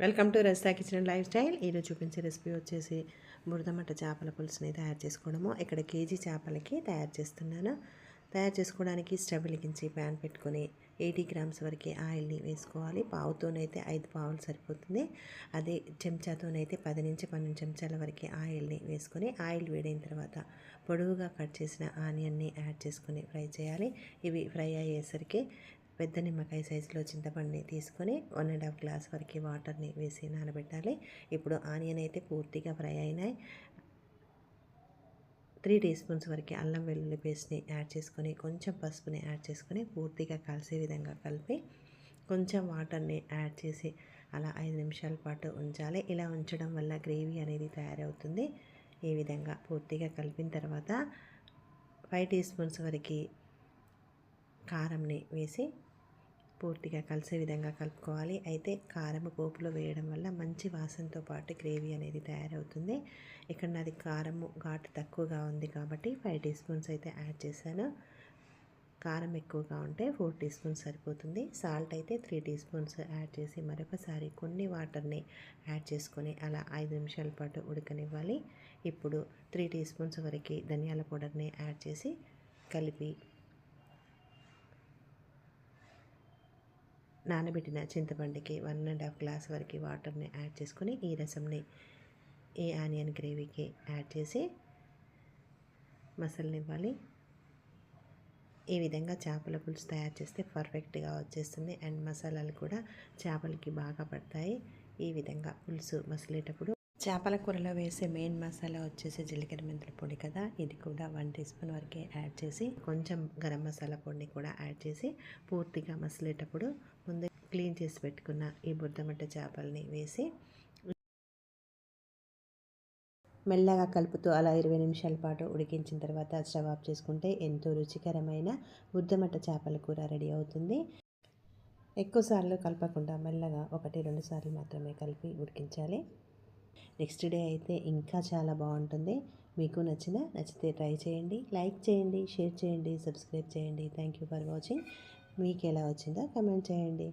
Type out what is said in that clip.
Welcome to Resta kitchen lifestyle. ఈరోజు చూపించే recipe వచ్చేసి బురదమట్ట చేపల పులుసుని తయారు చేసుకోవడము. ఇక్కడ కేజీ చేపలకి తయారు చేస్తున్నాను. తయారు చేసుకోవడానికి స్టవ్ వెలిగించి ప్యాన్ పెట్టుకొని ఎయిటీ గ్రామ్స్ వరకు ఆయిల్ని వేసుకోవాలి. పావుతోనైతే ఐదు పావులు సరిపోతుంది. అదే చెంచాతోనైతే పది నుంచి పన్నెండు చెంచాల వరకు ఆయిల్ని వేసుకొని ఆయిల్ వేడైన తర్వాత పొడవుగా కట్ చేసిన ఆనియన్ని యాడ్ చేసుకొని ఫ్రై చేయాలి. ఇవి ఫ్రై అయ్యేసరికి పెద్ద నిమ్మకాయ సైజులో చింతపండుని తీసుకొని వన్ అండ్ హాఫ్ గ్లాస్ వరకు వాటర్ని వేసి నానబెట్టాలి. ఇప్పుడు ఆనియన్ అయితే పూర్తిగా ఫ్రై అయినాయి. త్రీ టీ స్పూన్స్ వరకు అల్లం వెల్లుల్లి పేస్ట్ని యాడ్ చేసుకొని కొంచెం పసుపుని యాడ్ చేసుకొని పూర్తిగా కలిసే విధంగా కలిపి కొంచెం వాటర్ని యాడ్ చేసి అలా ఐదు నిమిషాల పాటు ఉంచాలి. ఇలా ఉంచడం వల్ల గ్రేవీ అనేది తయారవుతుంది. ఈ విధంగా పూర్తిగా కలిపిన తర్వాత ఫైవ్ టీ స్పూన్స్ వరకు కారంని వేసి పూర్తిగా కలిసే విధంగా కలుపుకోవాలి. అయితే కారం పోపులో వేయడం వల్ల మంచి వాసనతో పాటు గ్రేవీ అనేది తయారవుతుంది. ఇక్కడ నాది కారము ఘాటు తక్కువగా ఉంది కాబట్టి ఫైవ్ టీ స్పూన్స్ అయితే యాడ్ చేశాను. కారం ఎక్కువగా ఉంటే ఫోర్ టీ స్పూన్స్ సరిపోతుంది. సాల్ట్ అయితే త్రీ టీ స్పూన్స్ యాడ్ చేసి మరొకసారి కొన్ని వాటర్ని యాడ్ చేసుకొని అలా ఐదు నిమిషాల పాటు ఉడకనివ్వాలి. ఇప్పుడు త్రీ టీ స్పూన్స్ వరకు ధనియాల పౌడర్ని యాడ్ చేసి కలిపి నానబెట్టిన చింతపండుకి వన్ అండ్ హాఫ్ గ్లాస్ వరకు వాటర్ని యాడ్ చేసుకొని ఈ రసంని ఈ ఆనియన్ గ్రేవీకి యాడ్ చేసి మసాలానివ్వాలి. ఈ విధంగా చేపల పులుసు తయారు చేస్తే పర్ఫెక్ట్గా వచ్చేస్తుంది. అండ్ మసాలాలు కూడా చేపలకి బాగా పడతాయి. ఈ విధంగా పులుసు మసలేటప్పుడు చేపల కూరలో వేసే మెయిన్ మసాలా వచ్చేసి జీలకర్ర మెంతుల పొడి కదా? ఇది కూడా వన్ టీ స్పూన్ వరకే యాడ్ చేసి కొంచెం గరం మసాలా పొడిని కూడా యాడ్ చేసి పూర్తిగా మసలేటప్పుడు ముందు క్లీన్ చేసి పెట్టుకున్న ఈ బుద్ధమట్ట చేపల్ని వేసి మెల్లగా కలుపుతూ అలా ఇరవై నిమిషాల పాటు ఉడికించిన తర్వాత స్టవ్ ఆఫ్ చేసుకుంటే ఎంతో రుచికరమైన బుద్ధమట్ట చేపల కూర రెడీ అవుతుంది. ఎక్కువసార్లు కలపకుండా మెల్లగా ఒకటి రెండు సార్లు మాత్రమే కలిపి ఉడికించాలి. నెక్స్ట్ డే అయితే ఇంకా చాలా బాగుంటుంది. మీకు నచ్చిన నచ్చితే ట్రై చేయండి లైక్ చేయండి షేర్ చేయండి సబ్స్క్రైబ్ చేయండి. Thank you for watching. మీకు ఎలా వచ్చిందో కమెంట్ చేయండి.